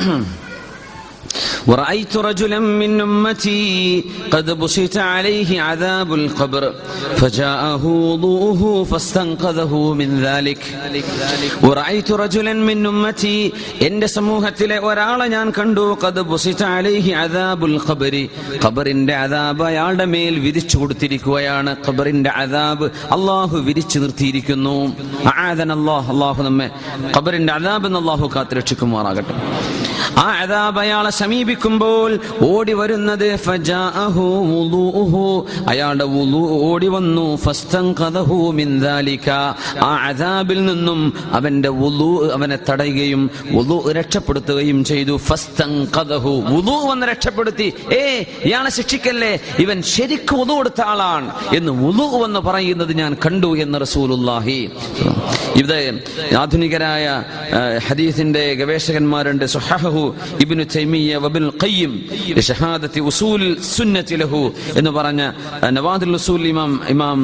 Hmm. ورأيت رجلا من أمتي قد بسط عليه عذاب القبر فجاءه وضوءه فاستنقذه من ذلك ورأيت رجلا من أمتي എന്റെ സമൂഹത്തിലെ ഒരാളെ ഞാൻ കണ്ടു കത് ബുസിത അലൈഹി അദാബുൽ ഖബരി ഖബറിന്റെ അദാബ് അയാളുടെ മേൽ വിരിച്ചു കൊടുത്തിരിക്കുകയാണ് ഖബറിന്റെ അദാബ് അള്ളാഹു വിരിച്ചു നിർത്തിയിരിക്കുന്നു ആദൻ അള്ളാഹ് അള്ളാഹു നമ്മെ ഖബറിന്റെ അദാബ് എന്ന് അള്ളാഹു കാത്തുരക്ഷിക്കുമാറാകട്ടെ ആ അതാബ് അയാളെ സമീപിക്കുമ്പോൾ ഓടി വരുന്നത്. അയാളുടെ ഓടി വന്നു. ആ അദാബിൽ നിന്നും അവന്റെ അവനെ തടയുകയും രക്ഷപ്പെടുത്തുകയും ചെയ്തു. വന്ന് രക്ഷപ്പെടുത്തി. ഏ ഇയാളെ ശിക്ഷിക്കല്ലേ? ഇവൻ ശരിക്കും വുളൂ കൊടുത്ത ആളാണ് എന്ന് ഉതു എന്ന് പറയുന്നത് ഞാൻ കണ്ടു എന്ന് റസൂലുല്ലാഹി ഇവിടെ ആധുനികരായ ഹദീസിന്റെ ഗവേഷകന്മാരുണ്ട്. സുഹഹു ഇബ്നു തൈമിയ വബിൻ ഖയ്യിം ഷഹാദത്തി ഉസൂൽ സുന്നത്തി ലഹു എന്ന് പറഞ്ഞ നവാദുൽ ഉസൂൽ ഇമാം ഇമാം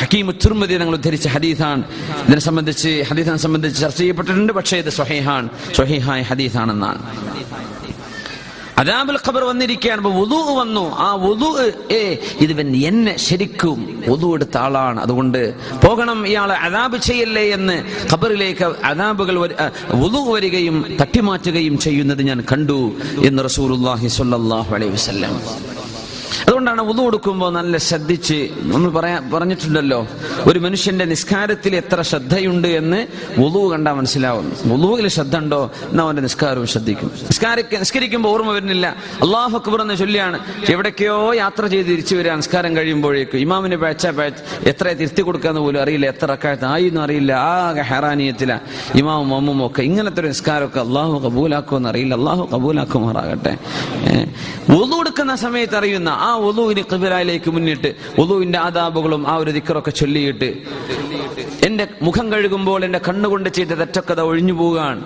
ഹക്കീം തുർമദി ഞങ്ങൾ ഉദ്ധരിച്ച ഹദീസാണ്. ഇതിനെ സംബന്ധിച്ച് ഹദീസിനെ സംബന്ധിച്ച് ചർച്ച ചെയ്യപ്പെട്ടിട്ടുണ്ട് പക്ഷേ ഇത് സ്വഹീഹാൻ സ്വഹീഹായ ഹദീസാണെന്നാണ്. അദാബുൽ ഖബർ വന്നിരിക്കുകയാണ്. വുദു വന്നു. ആ വുദു ഏ ഇത് എന്നെ ശരിക്കും വുദു എടുത്ത ആളാണ്. അതുകൊണ്ട് പോകണം ഇയാളെ അദാബ് ചെയ്യല്ലേ എന്ന് ഖബറിലേക്ക് അദാബുകൾ വുദു വരികയും തട്ടിമാറ്റുകയും ചെയ്യുന്നത് ഞാൻ കണ്ടു എന്ന് റസൂലുള്ളാഹി സ്വല്ലല്ലാഹു അലൈഹി വസല്ലം. അതുകൊണ്ടാണ് ഉതു കൊടുക്കുമ്പോൾ നല്ല ശ്രദ്ധിച്ച് നമ്മൾ പറയാ പറഞ്ഞിട്ടുണ്ടല്ലോ. ഒരു മനുഷ്യന്റെ നിസ്കാരത്തിൽ എത്ര ശ്രദ്ധയുണ്ട് എന്ന് ഉതു കണ്ടാൽ മനസ്സിലാവും ഉതുവിൽ ശ്രദ്ധ ഉണ്ടോ എന്നാ അവന്റെ നിസ്കാരവും ശ്രദ്ധിക്കും. നിസ്കാരിക്ക നിസ്കരിക്കുമ്പോൾ ഓർമ്മ വരുന്നില്ല. അള്ളാഹു അക്ബർ എന്ന് ചൊല്ലിയാണ് എവിടേക്കോ യാത്ര ചെയ്ത് തിരിച്ചു വരിക നിസ്കാരം കഴിയുമ്പോഴേക്കും ഇമാമിന് പേച്ച എത്ര തിരുത്തി കൊടുക്കാന്ന് പോലും അറിയില്ല. എത്ര അക്കാലത്ത് ആയി എന്ന് അറിയില്ല. ആകെ ഹെറാനിയത്തില. ഇമാമും അമ്മും ഒക്കെ ഇങ്ങനത്തെ ഒരു നിസ്കാരമൊക്കെ അള്ളാഹു കബൂലാക്കുമെന്ന് അറിയില്ല. അള്ളാഹു കബൂലാക്കുമാറാകട്ടെ. ഒതു കൊടുക്കുന്ന സമയത്ത് അറിയുന്ന ആ ഒതുവിന് കിബിലയിലേക്ക് മുന്നിട്ട് ഒതുവിന്റെ ആദാബുകളും ആ ഒരു ദിക്കറൊക്കെ ചൊല്ലിയിട്ട് എന്റെ മുഖം കഴുകുമ്പോൾ എന്റെ കണ്ണുകൊണ്ട് ചെയ്ത തെറ്റൊക്കെ ഒഴിഞ്ഞു പോവുകയാണ്.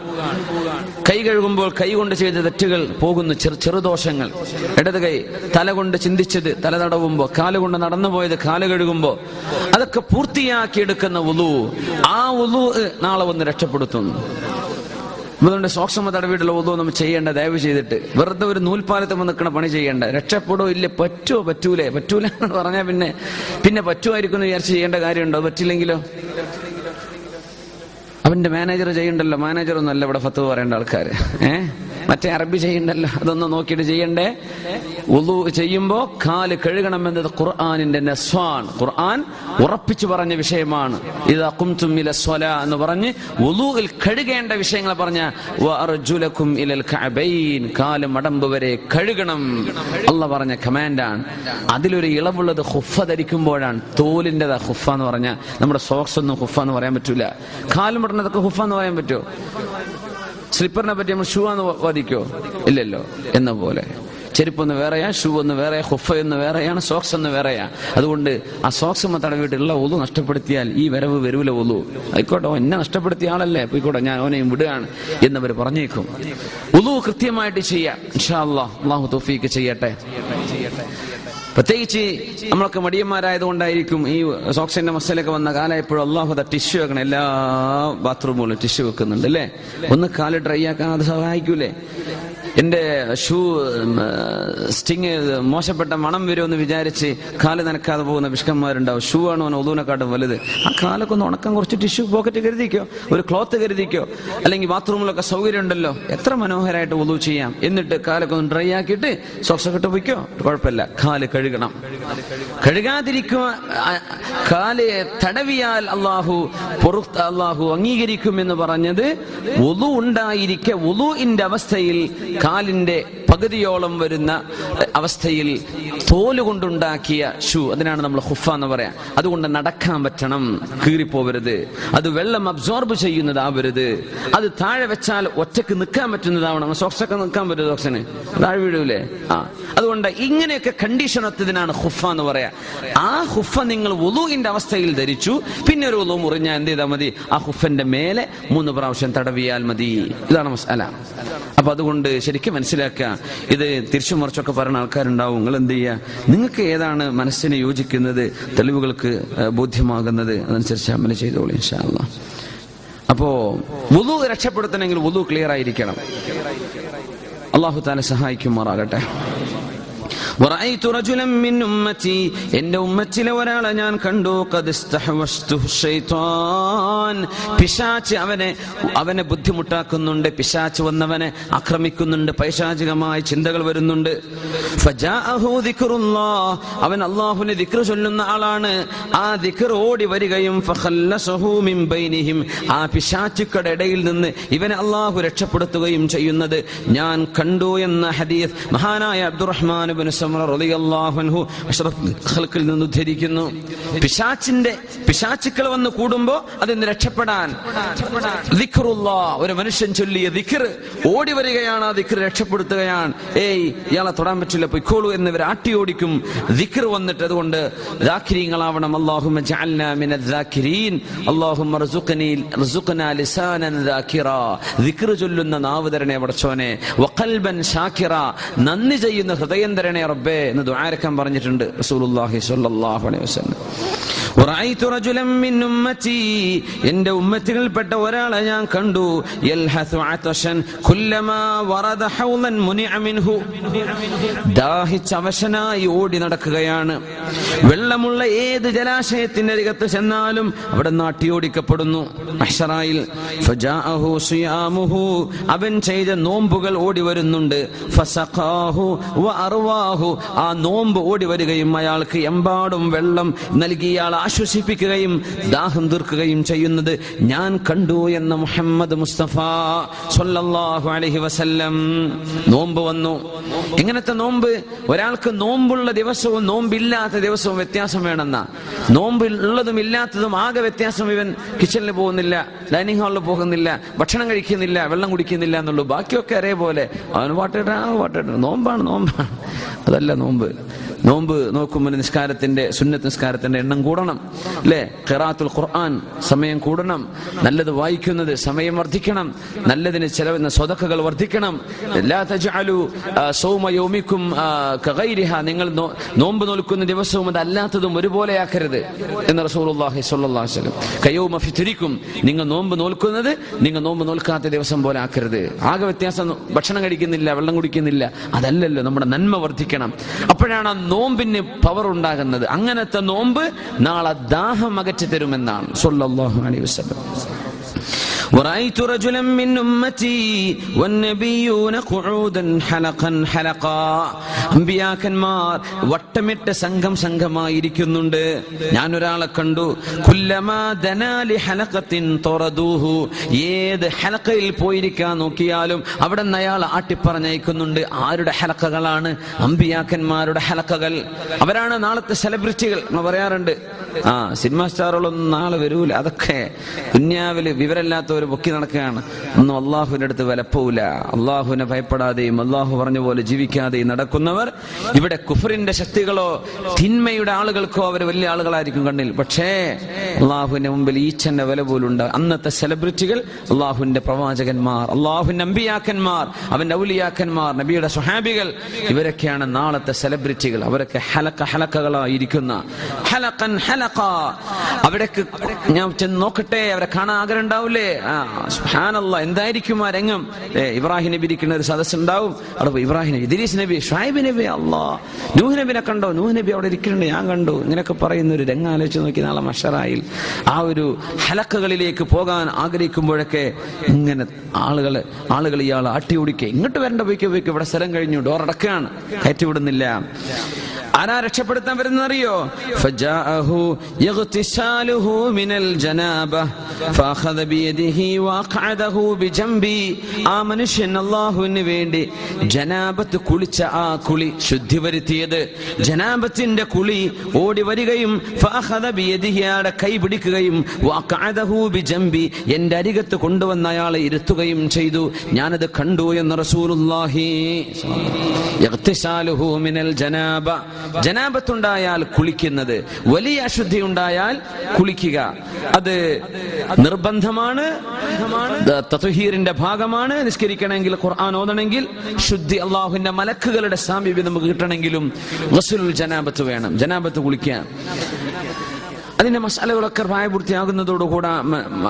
കൈ കഴുകുമ്പോൾ കൈ കൊണ്ട് ചെയ്ത തെറ്റുകൾ പോകുന്നു ചെറു ചെറുദോഷങ്ങൾ. ഇടത് കൈ തല കൊണ്ട് ചിന്തിച്ചത് തല തടവുമ്പോ കാലുകൊണ്ട് നടന്നു പോയത് കാൽ കഴുകുമ്പോ. അതൊക്കെ പൂർത്തിയാക്കി എടുക്കുന്ന ഉലു ആ ഉലു നാളെ ഒന്ന് രക്ഷപ്പെടുത്തുന്നു. അതുകൊണ്ട് സൂക്ഷ്മ തടവിയിട്ടുള്ള ഓതോ നമ്മൾ ചെയ്യേണ്ട ദയവ് ചെയ്തിട്ട്. വെറുതെ ഒരു നൂൽപ്പാലത്ത് നിൽക്കുന്ന പണി ചെയ്യേണ്ട. രക്ഷപ്പെടോ ഇല്ല? പറ്റുമോ പറ്റൂലേ? പറ്റൂല എന്ന് പറഞ്ഞാൽ പിന്നെ പിന്നെ പറ്റുമായിരിക്കും എന്ന് വിചാരിച്ച് ചെയ്യേണ്ട കാര്യമുണ്ടോ? പറ്റില്ലെങ്കിലോ? അവന്റെ മാനേജർ ചെയ്യണ്ടല്ലോ. മാനേജർ ഒന്നല്ല ഇവിടെ ഫത്ത് പറയേണ്ട ആൾക്കാർ ഏ? മറ്റേ അറബി ചെയ്യണ്ടല്ലോ അതൊന്ന് നോക്കിയിട്ട് ചെയ്യണ്ടേ? ഉളു ചെയ്യുമ്പോ കാൽ കഴുകണമെന്നത് ഖുർആാനിന്റെ നസ്വാൻ ഖുർആൻ ഉറപ്പിച്ചു പറഞ്ഞ വിഷയമാണ്. ഇത് അക്കും ഇല സ്വല എന്ന് പറഞ്ഞ് ഉദുവിൽ കഴുകേണ്ട വിഷയങ്ങൾ പറഞ്ഞ അർജുലക്കും ഇലൽ കാൽ മടമ്പ് വരെ കഴുകണം. അല്ല പറഞ്ഞ കമാൻഡാണ്. അതിലൊരു ഇളവുള്ളത് ഹുഫ ധരിക്കുമ്പോഴാണ്. തോലിന്റെതാ ഹുഫ എന്ന് പറഞ്ഞ നമ്മുടെ സോക്സ് ഒന്നും ഹുഫ എന്ന് പറയാൻ പറ്റൂല. കാലും പെടുന്നതൊക്കെ ഹുഫ എന്ന് പറയാൻ പറ്റുമോ സ്ലിപ്പറിനെ പറ്റി നമ്മൾ ഷൂ എന്ന് വാദിക്കോ? ഇല്ലല്ലോ. എന്ന പോലെ. ചെരുപ്പൊന്ന് വേറെയാ ഷൂ ഒന്ന് വേറെ ഹുഫ എന്ന് വേറെയാണ് സോക്സ് എന്ന് വേറെയാ. അതുകൊണ്ട് ആ സോക്സ് ഒന്ന് തടവിട്ടുള്ള ഒതു നഷ്ടപ്പെടുത്തിയാൽ ഈ വരവ് വരൂല ഒതു ആയിക്കോട്ടെ എന്നെ നഷ്ടപ്പെടുത്തിയ ആളല്ലേ? പോയിക്കോട്ടെ ഞാൻ അവനെയും വിടുകയാണ് എന്നവർ പറഞ്ഞേക്കും. ഉതു കൃത്യമായിട്ട് ചെയ്യാം. ഇൻഷാ അള്ളാഹു തൊഫീക്ക് ചെയ്യട്ടെ. പ്രത്യേകിച്ച് നമ്മളൊക്കെ മടിയന്മാരായതുകൊണ്ടായിരിക്കും ഈ സോക്സിന്റെ മസലൊക്കെ വന്ന കാലം എപ്പോഴും അള്ളാഹു ടിഷ്യൂ വെക്കണം എല്ലാ ബാത്റൂമുകളും ടിഷ്യൂ വെക്കുന്നുണ്ട് അല്ലേ? ഒന്ന് കാൽ ഡ്രൈ ആക്കാൻ അത് സഹായിക്കൂലേ? എന്റെ ഷൂ സ്റ്റിങ് മോശപ്പെട്ട മണം വരുമെന്ന് വിചാരിച്ച് കാൽ നനക്കാതെ പോകുന്ന വിഷ്കന്മാരുണ്ടാവും. ഷൂ ആണ് ഒതുവിനെക്കാട്ടും വലുത്. ആ കാലൊക്കെ ഒന്ന് ഉണക്കം കുറച്ച് ടിഷ്യൂ പോക്കറ്റ് കരുതിക്കോ? ഒരു ക്ലോത്ത് കരുതിക്കോ? അല്ലെങ്കിൽ ബാത്റൂമിലൊക്കെ സൗകര്യം ഉണ്ടല്ലോ? എത്ര മനോഹരമായിട്ട് ഒതു ചെയ്യാം. എന്നിട്ട് കാലൊക്കെ ഒന്ന് ഡ്രൈ ആക്കിയിട്ട് സോക്സ് പോയിക്കോ കുഴപ്പമില്ല. കാൽ കഴുകണം. കഴുകാതിരിക്കുക കാൽ തടവിയാൽ അള്ളാഹു പൊറുത്ത് അള്ളാഹു അംഗീകരിക്കും എന്ന് പറഞ്ഞത് ഒതു ഉണ്ടായിരിക്കെ ഒതുവിന്റെ അവസ്ഥയിൽ കാലിന്റെ പകുതിയോളം വരുന്ന അവസ്ഥയിൽ തോൽ കൊണ്ടുണ്ടാക്കിയ ഷൂ. അതിനാണ് നമ്മൾ ഹുഫ എന്ന് പറയാം. അതുകൊണ്ട് നടക്കാൻ പറ്റണം. കീറിപ്പോവരുത്. അത് വെള്ളം അബ്സോർബ് ചെയ്യുന്നതാവരുത്. അത് താഴെ വെച്ചാൽ ഒറ്റയ്ക്ക് നിൽക്കാൻ പറ്റുന്നതാവണം. സോക്സൊക്കെ നിൽക്കാൻ പറ്റും സോക്സിന്? താഴെ വീഴൂലേ? ആ. അതുകൊണ്ട് ഇങ്ങനെയൊക്കെ കണ്ടീഷൻ ഒത്തതിനാണ് ഹുഫ എന്ന് പറയാ. ആ ഹുഫ നിങ്ങൾ വുളുവിന്റെ അവസ്ഥയിൽ ധരിച്ചു. പിന്നെ ഒരു വുളു മുറിഞ്ഞ എന്ത് ചെയ്താൽ മതി? ആ ഹുഫന്റെ മേലെ മൂന്ന് പ്രാവശ്യം തടവിയാൽ മതി. ഇതാണ് മസാല. അപ്പൊ അതുകൊണ്ട് ശരിക്കും മനസ്സിലാക്കുക ഇത് തിരിച്ചു മറിച്ചൊക്കെ പറയുന്ന ആൾക്കാരുണ്ടാവും. നിങ്ങൾ എന്ത് ചെയ്യുക നിങ്ങൾക്ക് ഏതാണ് മനസ്സിന് യോജിക്കുന്നത് തെളിവുകൾക്ക് ബോധ്യമാകുന്നത് അതനുസരിച്ച് അമല ചെയ്തോളൂ ഇൻഷാല്ല അപ്പോ വുളു രക്ഷപ്പെടുത്തണമെങ്കിൽ വുളു ക്ലിയർ ആയിരിക്കണം അള്ളാഹു താനെ സഹായിക്കുമാറാകട്ടെ. എന്റെ ഉമ്മച്ചിലെ ഒരാളെ ഞാൻ കണ്ടു. പിശാച്ച് അവനെ അവനെ ബുദ്ധിമുട്ടാക്കുന്നുണ്ട് പിശാച്ച് വന്നവനെ ആക്രമിക്കുന്നുണ്ട് പൈശാചികമായ ചിന്തകൾ വരുന്നുണ്ട്. അവൻ അള്ളാഹുവിനെ ദിക്ർ ചൊല്ലുന്ന ആളാണ്. ആ ദിക്ർ ഓടി വരികയും ആ പിശാച്ചുക്കളുടെ ഇടയിൽ നിന്ന് ഇവനെ അള്ളാഹു രക്ഷപ്പെടുത്തുകയും ചെയ്യുന്നത് ഞാൻ കണ്ടു എന്ന ഹദീസ് മഹാനായ അബ്ദുറഹ്മാൻ ഖൽഖിൽ നിന്ന് ഉദ്ധരിക്കുന്നു. പിശാച്ചിന്റെ പിശാച്ചുക്കൾ വന്ന് കൂടുമ്പോ അതിന് രക്ഷപ്പെടാൻ? ഒരു മനുഷ്യൻ ചൊല്ലിയ ദിക്ർ ഓടി വരികയാണ് ആ ദിക്ർ രക്ഷപ്പെടുത്തുകയാണ്. ഏയ് ഇയാളെ തൊടാൻ പറ്റില്ല പൊയ്ക്കോളൂ എന്നിവർ ആട്ടി ഓടിക്കും. ദിക്ർ വന്നിട്ട് അതുകൊണ്ട് ദാഖിരീങ്ങളാവണം. ദാഖിറാ. ദിക്ർ ചൊല്ലുന്ന നാവ് തരണേ പടച്ചോനെ വഖൽബൻ ഷാക്കിറ നന്ദി ചെയ്യുന്ന ഹൃദയം തരണേ റബ്ബേ എന്ന് ദുആരക്കാൻ പറഞ്ഞിട്ടുണ്ട് റസൂലുള്ളാഹി സ്വല്ലല്ലാഹു അലൈഹി വസല്ലം. എന്റെ ഉമ്മത്തിൽപ്പെട്ട ഒരാളെ ഞാൻ കണ്ടു. ദാഹിച്ചവശനായി ഓടി നടക്കുകയാണ്. വെള്ളമുള്ള ഏത് ജലാശയത്തിന്റെ അരികത്ത് ചെന്നാലും അവിടെ നാട്ടിയോടിക്കപ്പെടുന്നു. അഷറായിൽ അവൻ ചെയ്ത നോമ്പുകൾ ഓടി വരുന്നുണ്ട്. ആ നോമ്പ് ഓടി വരികയും അയാൾക്ക് എമ്പാടും വെള്ളം നൽകിയ ആശ്വസിപ്പിക്കുകയും ദാഹം തീർക്കുകയും ചെയ്യുന്നത് ഞാൻ കണ്ടു എന്ന മുഹമ്മദ് മുസ്തഫ സൊല്ലാഹു അലഹി വസല്ലം. നോമ്പ് വന്നു. എങ്ങനത്തെ നോമ്പ് ഒരാൾക്ക് നോമ്പുള്ള ദിവസവും നോമ്പില്ലാത്ത ദിവസവും വ്യത്യാസം വേണമെന്ന. നോമ്പ് ഉള്ളതും ഇല്ലാത്തതും ആകെ വ്യത്യാസം ഇവൻ കിച്ചണിൽ പോകുന്നില്ല ഡൈനിങ് ഹാളിൽ പോകുന്നില്ല ഭക്ഷണം കഴിക്കുന്നില്ല വെള്ളം കുടിക്കുന്നില്ല എന്നുള്ളൂ. ബാക്കിയൊക്കെ ഒരേപോലെ. അവന് പാട്ടിട്ടാ പാട്ടിട്ട നോമ്പാണ് നോമ്പാണ്. അതല്ല നോമ്പ്. നോമ്പ് നോക്കുമ്പോൾ നിസ്കാരത്തിന്റെ സുന്നത്ത് നിസ്കാരത്തിന്റെ എണ്ണം കൂടണം. അല്ലേ ഖിറാത്തുൽ ഖുർആൻ സമയം കൂടണം. നല്ലത് വായിക്കുന്നത് സമയം വർദ്ധിക്കണം. നല്ലതിന് ചെലവുന്ന സ്വതക്കകൾ വർദ്ധിക്കണം. ലാ തജ്അലു സൗമ യൗമിക്കും ആ, നിങ്ങൾ നോമ്പ് നോൽക്കുന്ന ദിവസവും അത് അല്ലാത്തതും ഒരുപോലെയാക്കരുത് എന്ന് റസൂലുള്ളാഹി സ്വല്ലല്ലാഹു അലൈഹി വസല്ലം. കയൗമ ഫിത്രിക്കും നിങ്ങൾ നോമ്പ് നോൽക്കുന്നത് നിങ്ങൾ നോമ്പ് നോൽക്കാത്ത ദിവസം പോലെ ആക്കരുത്. ആകെ വ്യത്യാസം ഭക്ഷണം കഴിക്കുന്നില്ല വെള്ളം കുടിക്കുന്നില്ല അതല്ലല്ലോ നമ്മുടെ നന്മ വർദ്ധിക്കണം. അപ്പോഴാണ് നോമ്പിന് പവർ ഉണ്ടാകുന്നത്. അങ്ങനത്തെ നോമ്പ് നാളെ ദാഹം അകറ്റി തരുമെന്നാണ്. സൊല്ലാഹു വസല്ലം. ورأيت رجلا من أمتي والنبيون قعودا حلقا حلقا അമ്പിയാക്കന്മാർ വട്ടമിട്ട സംഘം സംഘമായിരിക്കുന്നുണ്ട് ഞാൻ ഒരാളെ കണ്ടു കുല്ലമാ ദനാലി ഹലക്കത്തിൻ തുറദൂഹു ഏത് ഹലക്കയിൽ പോയിരിക്കാൻ നോക്കിയാലും അവിടെ നിന്ന് അയാൾ ആട്ടിപ്പറഞ്ഞയക്കുന്നുണ്ട് ആരുടെ ഹലക്കകളാണ് അമ്പിയാക്കന്മാരുടെ ഹലക്കകൾ അവരാണ് നാളത്തെ സെലിബ്രിറ്റികൾ നമ്മൾ പറയാറുണ്ട് ആ സിനിമ സ്റ്റാറുകളൊന്നും നാളെ വരൂല. അതൊക്കെ ദുന്യാവിൽ വിവരമില്ലാത്തവർ പൊക്കി നടക്കുകയാണ്. ഒന്നും അള്ളാഹുവിന്റെ അടുത്ത് വിലപ്പോവില്ല അള്ളാഹുവിനെ ഭയപ്പെടാതെയും അള്ളാഹു പറഞ്ഞ പോലെ ജീവിക്കാതെയും നടക്കുന്നവർ ഇവിടെ കുഫറിന്റെ ശക്തികളോ തിന്മയുടെ ആളുകൾക്കോ അവർ വലിയ ആളുകളായിരിക്കും കണ്ണിൽ. പക്ഷേ അള്ളാഹുവിന്റെ മുമ്പിൽ ഈച്ചന്റെ വില പോലുണ്ട് അന്നത്തെ സെലിബ്രിറ്റികൾ അള്ളാഹുവിന്റെ പ്രവാചകന്മാർ അള്ളാഹുവിന്റെ അമ്പിയാക്കന്മാർ അവന്റെ ഔലിയാക്കന്മാർ നബിയുടെ സ്വഹാബികൾ ഇവരൊക്കെയാണ് നാളത്തെ സെലിബ്രിറ്റികൾ. അവരൊക്കെ ഹലക്ക ഹലക്കകളായിരിക്കുന്ന. ഹലക്കൻ ഹലക്ക അവിടേക്ക് ഞാൻ ചെന്ന് നോക്കട്ടെ അവരെ കാണാൻ ആഗ്രഹം ഉണ്ടാവില്ലേ ആ എന്തായിരിക്കും ആ രംഗം? ഇബ്രാഹിം നബി ഇരിക്കുന്ന ഒരു സദസ് ഉണ്ടാവും. അവിടെ ഇബ്രാഹിം നബി ഇദ്രീസ് നബി ഷായിബ് നബി അല്ലാ നൂഹ് നബിനെ കണ്ടോ? നൂഹ് നബി അവിടെ ഇരിക്കുന്നുണ്ട്. ഞാൻ കണ്ടു. ഇങ്ങനെയൊക്കെ പറയുന്ന ഒരു രംഗം ആലോചിച്ച് നോക്കി നാളെ മഷറായിൽ ആ ഒരു ഹലക്കുകളിലേക്ക് പോകാൻ ആഗ്രഹിക്കുമ്പോഴൊക്കെ ഇങ്ങനെ ആളുകൾ ആളുകൾ ഇയാൾ ആട്ടി ഓടിക്കുക ഇങ്ങോട്ട് വരേണ്ട പോയിക്കോ പോയിക്കോ. ഇവിടെ സ്ഥലം കഴിഞ്ഞു. ഡോർ അടക്കുകയാണ്. കയറ്റി വിടുന്നില്ല. ആരാ രക്ഷപ്പെടുത്താൻ വരുന്നറിയോ ആ മനുഷ്യൻ അള്ളാഹുവിന് വേണ്ടി ജനാബത്ത് കുളിച്ച ആ കുളി ശുദ്ധി വരുത്തിയത് ജനാബത്തിന്റെ കുളി ഓടി വരികയും അയാളുടെ കൈ പിടിക്കുകയും ബിജംബി എന്റെ അരികത്ത് കൊണ്ടുവന്ന അയാളെ ഇരുത്തുകയും ചെയ്തു. ഞാനത് കണ്ടു എന്ന് മിനൽ ജനാബ. ജനാബത്തുണ്ടായാൽ കുളിക്കുന്നത്. വലിയ അശുദ്ധി ഉണ്ടായാൽ കുളിക്കുക. അത് നിർബന്ധമാണ്. തത്വഹീറിന്റെ ഭാഗമാണ്. നിസ്കരിക്കണമെങ്കിൽ ഖുർആൻ ഓതണമെങ്കിൽ ശുദ്ധി അള്ളാഹുവിന്റെ മലക്കുകളുടെ സാമീപ്യം നമുക്ക് കിട്ടണമെങ്കിലും ഗസുൽ ജനാബത്ത് വേണം. ജനാബത്ത് കുളിക്കാൻ അതിന്റെ മസാലകളൊക്കെ പ്രായപൂർത്തിയാകുന്നതോടുകൂടെ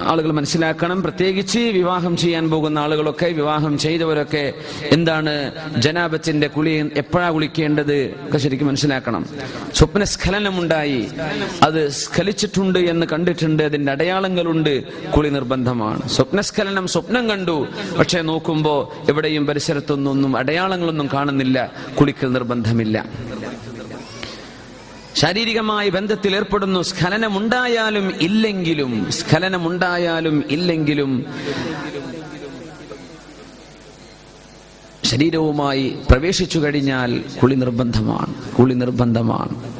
ആളുകൾ മനസ്സിലാക്കണം. പ്രത്യേകിച്ച് വിവാഹം ചെയ്യാൻ പോകുന്ന ആളുകളൊക്കെ വിവാഹം ചെയ്തവരൊക്കെ എന്താണ് ജനാപത്തിന്റെ കുളി എപ്പോഴാ കുളിക്കേണ്ടത് ഒക്കെ ശരിക്കും മനസ്സിലാക്കണം. സ്വപ്നസ്ഖലനമുണ്ടായി. അത് സ്ഖലിച്ചിട്ടുണ്ട് എന്ന് കണ്ടിട്ടുണ്ട്. അതിന്റെ അടയാളങ്ങളുണ്ട്. കുളി നിർബന്ധമാണ്. സ്വപ്നസ്ഖലനം സ്വപ്നം കണ്ടു. പക്ഷെ നോക്കുമ്പോ എവിടെയും പരിസരത്തൊന്നും അടയാളങ്ങളൊന്നും കാണുന്നില്ല. കുളിക്കൽ നിർബന്ധമില്ല. ശാരീരികമായ ബന്ധത്തിൽ ഏർപ്പെടുന്നു. സ്ഖലനമുണ്ടായാലും ഇല്ലെങ്കിലും സ്ഖലനമുണ്ടായാലും ഇല്ലെങ്കിലും ശരീരവുമായി പ്രവേശിച്ചു കഴിഞ്ഞാൽ കുളി നിർബന്ധമാണ്. കുളി നിർബന്ധമാണ്.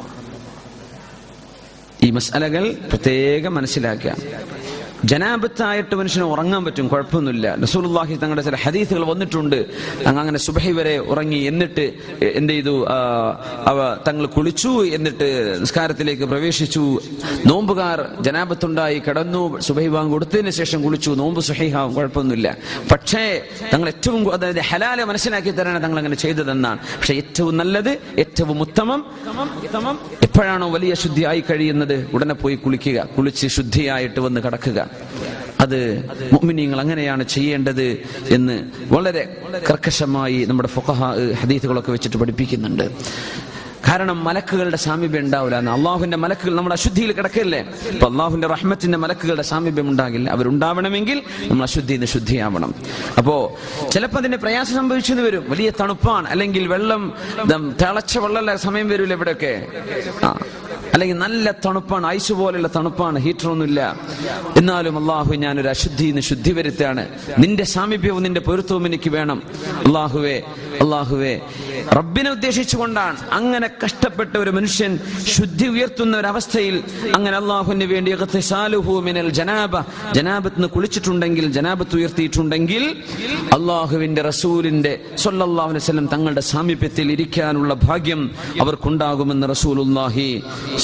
ഈ മസാലകൾ പ്രത്യേകം മനസ്സിലാക്കുക. ജനാബത്തായിട്ട് മനുഷ്യന് ഉറങ്ങാൻ പറ്റും കുഴപ്പമൊന്നുമില്ല. റസൂലുള്ളാഹി തങ്ങളുടെ ചില ഹദീസുകൾ വന്നിട്ടുണ്ട്. അങ്ങ് അങ്ങനെ സുബഹി വരെ ഉറങ്ങി എന്നിട്ട് എന്ത് ചെയ്തു? അവ തങ്ങൾ കുളിച്ചു എന്നിട്ട് നിസ്കാരത്തിലേക്ക് പ്രവേശിച്ചു. നോമ്പുകാർ ജനാബത്തുണ്ടായി കിടന്നു സുബഹി വാങ്ങ് കൊടുത്തതിന് ശേഷം കുളിച്ചു. നോമ്പ് സുഹൈഹാവും കുഴപ്പമൊന്നുമില്ല. പക്ഷേ തങ്ങൾ ഏറ്റവും അതായത് ഹലാലെ മനസ്സിലാക്കി തരാനാണ് തങ്ങൾ അങ്ങനെ ചെയ്തതെന്നാണ്. പക്ഷെ ഏറ്റവും നല്ലത് ഏറ്റവും ഉത്തമം എപ്പോഴാണോ വലിയ ശുദ്ധിയായി കഴിയുന്നത് ഉടനെ പോയി കുളിക്കുക. കുളിച്ച് ശുദ്ധിയായിട്ട് വന്ന് കിടക്കുക. അത് മുഅ്മിനീങ്ങൾ അങ്ങനെയാണ് ചെയ്യേണ്ടത് എന്ന് വളരെ കർക്കശമായി നമ്മുടെ ഫുഖഹ ഹദീസുകളൊക്കെ വെച്ചിട്ട് പഠിപ്പിക്കുന്നുണ്ട്. കാരണം മലക്കുകളുടെ സാമീപ്യം ഉണ്ടാവില്ല എന്ന്. അള്ളാഹുവിന്റെ മലക്കുകൾ നമ്മുടെ അശുദ്ധിയിൽ കിടക്കല്ലേ? അപ്പൊ അള്ളാഹുവിന്റെ റഹ്മത്തിന്റെ മലക്കുകളുടെ സാമീപ്യം ഉണ്ടാകില്ല. അവരുണ്ടാവണമെങ്കിൽ നമ്മൾ അശുദ്ധി നിന്ന് ശുദ്ധിയാവണം. അപ്പോ ചിലപ്പോൾ അതിന്റെ പ്രയാസം സംഭവിച്ചെന്ന് വരും. വലിയ തണുപ്പാണ്. അല്ലെങ്കിൽ വെള്ളം തിളച്ച വെള്ളമല്ല സമയം വരൂല ഇവിടെയൊക്കെ? അല്ലെങ്കിൽ നല്ല തണുപ്പാണ് ഐസ് പോലെയുള്ള തണുപ്പാണ് ഹീറ്റർ ഒന്നുമില്ല. എന്നാലും അള്ളാഹു ഞാനൊരു അശുദ്ധി നിന്ന് ശുദ്ധി വരുത്താണ് നിന്റെ സാമീപ്യവും നിന്റെ പൊരുത്തവും എനിക്ക് വേണം. അള്ളാഹുവേ അള്ളാഹുവേ. റബ്ബിനെ ഉദ്ദേശിച്ചുകൊണ്ടാണ് അങ്ങനെ കഷ്ടപ്പെട്ട ഒരു മനുഷ്യൻ ശുദ്ധി ഉയർത്തുന്ന ഒരു അവസ്ഥയിൽ അങ്ങനെ അള്ളാഹുവിന് വേണ്ടി മിനൽ ജനാബ ജനാബത്ത് കുളിച്ചിട്ടുണ്ടെങ്കിൽ ജനാബത്ത് ഉയർത്തിയിട്ടുണ്ടെങ്കിൽ അള്ളാഹുവിന്റെ റസൂലിന്റെ വസല്ലം തങ്ങളുടെ സാമീപ്യത്തിൽ ഇരിക്കാനുള്ള ഭാഗ്യം അവർക്കുണ്ടാകുമെന്ന് റസൂലുള്ളാഹി